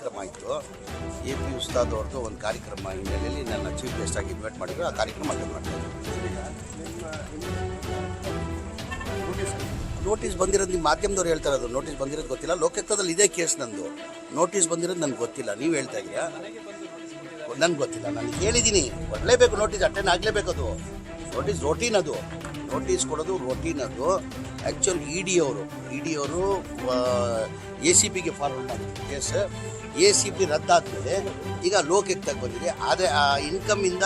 ಕಾರ್ಯಕ್ರಮ ಇತ್ತು. A P Ustad ಅವ್ರದ್ದು ಒಂದು ಕಾರ್ಯಕ್ರಮ ಹಿನ್ನೆಲೆಯಲ್ಲಿ ನನ್ನ ಚೀಫ್ ಗೆಸ್ಟ್ ಆಗಿ ಇನ್ವೈಟ್ ಮಾಡಿದ್ರು. ಆ ಕಾರ್ಯಕ್ರಮ ಅಟೆಂಡ್ ಮಾಡಿದೆ ನೋಟಿಸ್ ಬಂದಿರೋದು ನಿಮ್ಮ ಮಾಧ್ಯಮದವ್ರು ಹೇಳ್ತಾರೆ ಅದು ನೋಟಿಸ್ ಬಂದಿರೋದು ಗೊತ್ತಿಲ್ಲ. ಲೋಕಾಯುಕ್ತದಲ್ಲಿ ಇದೇ ಕೇಸ್ ನಂದು. ನೋಟಿಸ್ ಬಂದಿರೋದು ನನಗೆ ಗೊತ್ತಿಲ್ಲ. ನೀವು ಹೇಳ್ತಾ ಇದೀಯಾ ನನಗೆ ಗೊತ್ತಿಲ್ಲ. ನಾನು ಹೇಳಿದ್ದೀನಿ ಬರಲೇಬೇಕು ನೋಟಿಸ್ ಅಟೆಂಡ್ ಆಗಲೇಬೇಕು ಅದು ನೋಟಿಸ್ ರೋಟೀನ್ ಅದು. ನೋಟಿಸ್ ಕೊಡೋದು ರೊಟೀನ್ ಅದು. ಆ್ಯಕ್ಚುಲ್ ಇ ಡಿ ಅವರು ಇ ಡಿ ಅವರು ಎ ಸಿ ಪಿಗೆ ಫಾರ್ವರ್ಡ್ ಮಾಡಿದ್ರು. ಕೇಸ್ ಎ ಸಿ ಪಿ ರದ್ದಾದಮೇಲೆ ಈಗ ಲೋಕಾಯುಕ್ತಕ್ಕೆ ಬಂದಿದೆ. ಆದರೆ ಆ ಇನ್ಕಮಿಂದ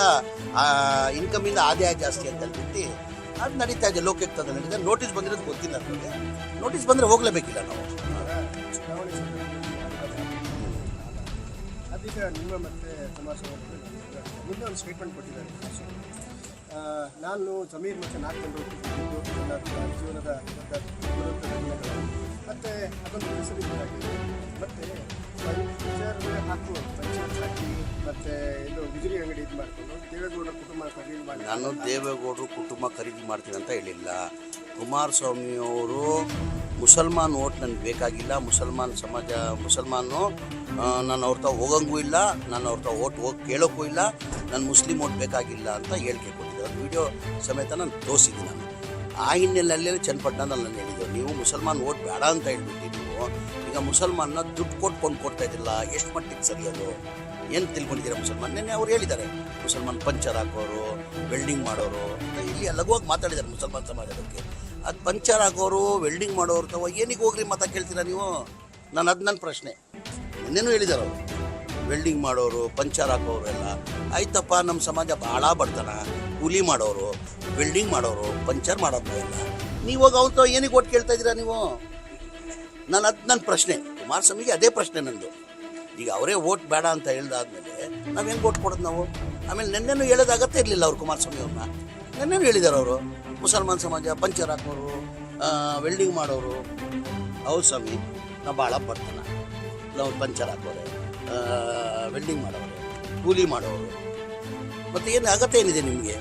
ಇನ್ಕಮಿಂದ ಆದಾಯ ಜಾಸ್ತಿ ಅಂತ ಹೇಳ್ಬಿಟ್ಟು ಅದು ನಡೀತಾ ಇದೆ ಲೋಕಾಯುಕ್ತದ ನಡೀತಾ ನೋಟಿಸ್ ಬಂದಿರೋದು ಗೊತ್ತಿಲ್ಲ ನನಗೆ ನೋಟಿಸ್ ಬಂದರೆ ಹೋಗಲೇಬೇಕಿಲ್ಲ ನಾವು. ಅದೀಗ ನಿಮ್ಮ ಮತ್ತೆ ಕುಮಾರಸ್ವಾಮಿ ಒಂದು ಸ್ಟೇಟ್ಮೆಂಟ್ ಕೊಟ್ಟಿದ್ದಾರೆ. ಆ, ನಾನು ಜಮೀರ್ ಮತ್ತು ನಾಲ್ಕು ಜನರು ಹುಟ್ಟಿದ್ದು ನನ್ನ ಜೀವನದ ಮತ್ತೆ ಅದೊಂದು ಹೆಸರಿದ್ದಾಗಿದೆ ಮತ್ತು ಪಂಚರ್ ಹಾಕು ಪಂಚರ್ ಹಾಕಿ ಮತ್ತು ಇದು ಬಿಜಿಲಿ ಅಂಗಡಿ ಇದು ಮಾಡಿಕೊಂಡು ದೇವೇಗೌಡ ಕುಟುಂಬ ಖರೀದಿ ಮಾಡಿ. ನಾನು ದೇವೇಗೌಡರು ಕುಟುಂಬ ಖರೀದಿ ಮಾಡ್ತೀನಿ ಅಂತ ಹೇಳಿಲ್ಲ. ಕುಮಾರಸ್ವಾಮಿ ಅವರು ಮುಸಲ್ಮಾನ್ ಓಟ್ ನನಗೆ ಬೇಕಾಗಿಲ್ಲ, ಮುಸಲ್ಮಾನ್ ಸಮಾಜ, ಮುಸಲ್ಮಾನು ನಾನು ಅವ್ರ ತಾವು ಹೋಗಂಗೂ ಇಲ್ಲ ನಾನು ಅವ್ರ ಓಟ್ ಹೋಗಿ ಕೇಳೋಕ್ಕೂ ಇಲ್ಲ, ನಾನು ಮುಸ್ಲಿಂ ಓಟ್ ಬೇಕಾಗಿಲ್ಲ ಅಂತ ಹೇಳಿಕೆ ಕೊಟ್ಟಿದ್ದೆ ಅದು ವಿಡಿಯೋ ಸಮೇತ ನಾನು ತೋರಿಸಿದ್ದೆ ನಾನು. ಆ ಹಿನ್ನೆಲೆಯಲ್ಲೇ ಚನ್ನಪಟ್ಟಣದಲ್ಲಿ ನಾನು ಹೇಳಿದ್ದೆ, ನೀವು ಮುಸಲ್ಮಾನ್ ಓಟ್ ಬೇಡ ಅಂತ ಹೇಳ್ಬಿಟ್ಟು ನೀವು ಈಗ ಮುಸಲ್ಮಾನ್ನ ದುಡ್ಡು ಕೊಟ್ಟು ಕೊಂಡು ಕೊಡ್ತಾ ಇದ್ದಿಲ್ಲ, ಎಷ್ಟು ಮಟ್ಟಿಗೆ ಸರಿ ಅದು? ಏನು ತಿಳ್ಕೊಂಡಿದ್ದೀರಾ ಮುಸಲ್ಮಾನ್? ನೆನ್ನೆ ಅವ್ರು ಹೇಳಿದ್ದಾರೆ, ಮುಸಲ್ಮಾನ್ ಪಂಚರ್ ಹಾಕೋರು ವೆಲ್ಡಿಂಗ್ ಮಾಡೋರು, ಇಲ್ಲಿ ಲಘುವಾಗಿ ಮಾತಾಡಿದ್ದಾರೆ ಮುಸಲ್ಮಾನ್ ಸಮಾಜದಕ್ಕೆ ಅದು ಪಂಚರ್ ಆಗೋರು ವೆಲ್ಡಿಂಗ್ ಮಾಡೋರು ತವ ಏನಿಗೆ ಹೋಗ್ರಿ ಮತ ಕೇಳ್ತೀರಾ ನೀವು? ನಾನು ಅದು ನನ್ನ ಪ್ರಶ್ನೆ. ಇನ್ನೇನು ಹೇಳಿದಾರೆ ಅವರು. ವೆಲ್ಡಿಂಗ್ ಮಾಡೋರು, ಪಂಚರ್ ಹಾಕೋರು ಎಲ್ಲ. ಆಯ್ತಪ್ಪ ನಮ್ಮ ಸಮಾಜ ಭಾಳ ಬಡ್ತಾನ. ಕೂಲಿ ಮಾಡೋರು ವೆಲ್ಡಿಂಗ್ ಮಾಡೋರು, ಪಂಚರ್ ಮಾಡೋದು ಎಲ್ಲ. ನೀವು ಅವ್ರ ಏನಿಗೆ ಒಟ್ಟು ಕೇಳ್ತಾ ಇದ್ದೀರಾ ನೀವು? ನಾನು ಅದು ನನ್ನ ಪ್ರಶ್ನೆ. ಕುಮಾರಸ್ವಾಮಿಗೆ ಅದೇ ಪ್ರಶ್ನೆ ನಂದು. ಈಗ ಅವರೇ ಓಟ್ ಬೇಡ ಅಂತ ಹೇಳ್ದಾದ್ಮೇಲೆ ನಾವು ಹೆಂಗೆ ಓಟ್ ಕೊಡೋದು ನಾವು? ಆಮೇಲೆ ನಿನ್ನೆನೂ ಹೇಳೋದು ಅಗತ್ಯ ಇರಲಿಲ್ಲ ಅವ್ರು ಕುಮಾರಸ್ವಾಮಿ ಅವ್ರನ್ನ. ನಿನ್ನೆನೂ ಹೇಳಿದ್ದಾರೆ ಅವರು. ಮುಸಲ್ಮಾನ್ ಸಮಾಜ, ಪಂಚರ್ ಹಾಕೋರು ವೆಲ್ಡಿಂಗ್ ಮಾಡೋರು. ಹೌದು ಸ್ವಾಮಿ ನಾ ಭಾಳ ಬರ್ತೇನೆ ನಾವು ಪಂಚರ್ ಹಾಕೋರೆ ವೆಲ್ಡಿಂಗ್ ಮಾಡೋರು, ಕೂಲಿ ಮಾಡೋರು. ಮತ್ತು ಏನು ಅಗತ್ಯ ಏನಿದೆ ನಿಮಗೆ?